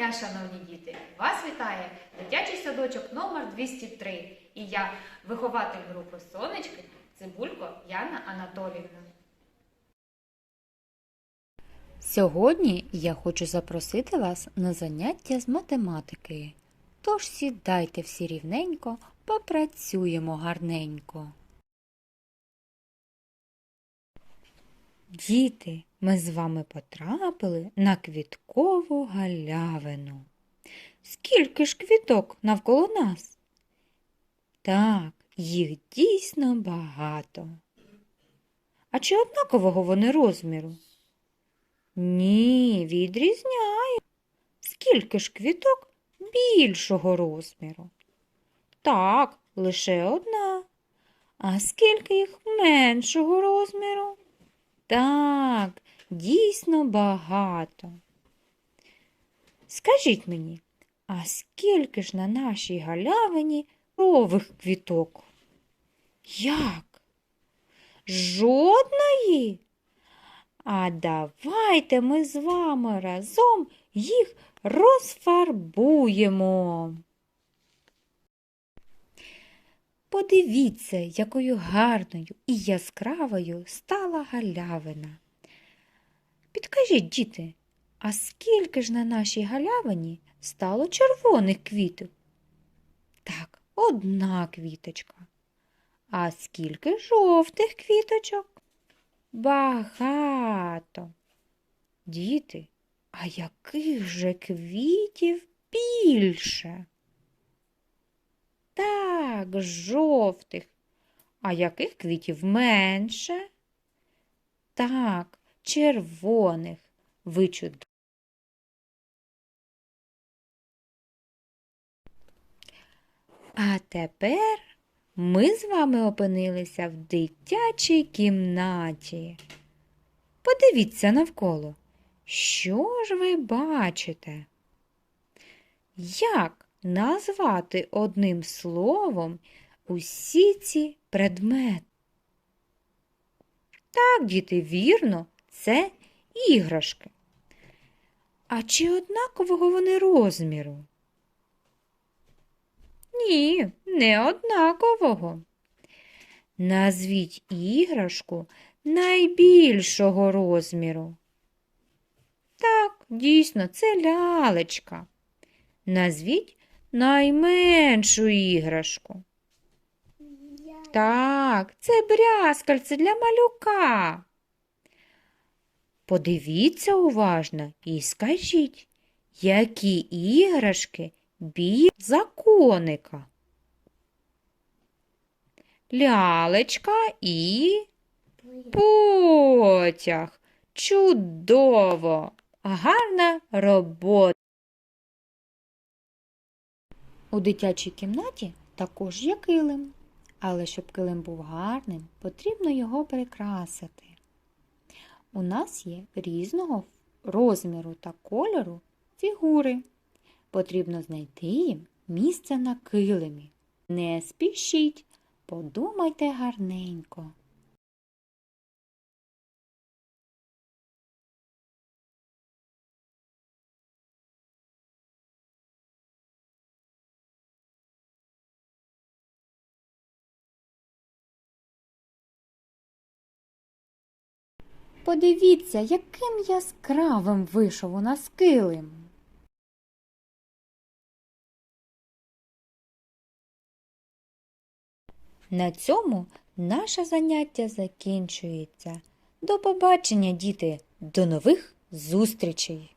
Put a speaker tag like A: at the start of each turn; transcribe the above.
A: дня, шановні діти! Вас вітає дитячий садочок номер 203 і я, вихователь групи Сонечки, Цибулько Яна Анатоліївна. Сьогодні я хочу запросити вас на заняття з математики. Тож сідайте всі рівненько, попрацюємо гарненько. Діти, ми з вами потрапили на квіткову галявину. Скільки ж квіток навколо нас? Так, їх дійсно багато. А чи однакового вони розміру? Ні, відрізняє. Скільки ж квіток більшого розміру? Так, лише одна. А скільки їх меншого розміру? Так, дійсно багато. Скажіть мені, а скільки ж на нашій галявині рових квіток? Як? Жодної? А давайте ми з вами разом їх розфарбуємо. Подивіться, якою гарною і яскравою стала галявина. Підкажіть, діти, а скільки ж на нашій галявині стало червоних квітів? Так, одна квіточка. А скільки жовтих квіточок? Багато. Діти, а яких же квітів більше? Так, жовтих. А яких квітів менше? Так, червоних. Ви чудові. А тепер ми з вами опинилися в дитячій кімнаті. Подивіться навколо. Що ж ви бачите? Як назвати одним словом усі ці предмети? Так, діти, вірно, це іграшки. А чи однакового вони розміру? Ні, не однакового. Назвіть іграшку найбільшого розміру. Так, дійсно, це лялечка. Назвіть найменшу іграшку. Так, це брязкальце для малюка. Подивіться уважно і скажіть, які іграшки біль за коника? Лялечка і потяг. Чудово! Гарна робота. У дитячій кімнаті також є килим. Але щоб килим був гарним, потрібно його прикрасити. У нас є різного розміру та кольору фігури. Потрібно знайти їм місце на килимі. Не спішіть, подумайте гарненько. Подивіться, яким яскравим вийшов у нас килим. На цьому наше заняття закінчується. До побачення, діти! До нових зустрічей!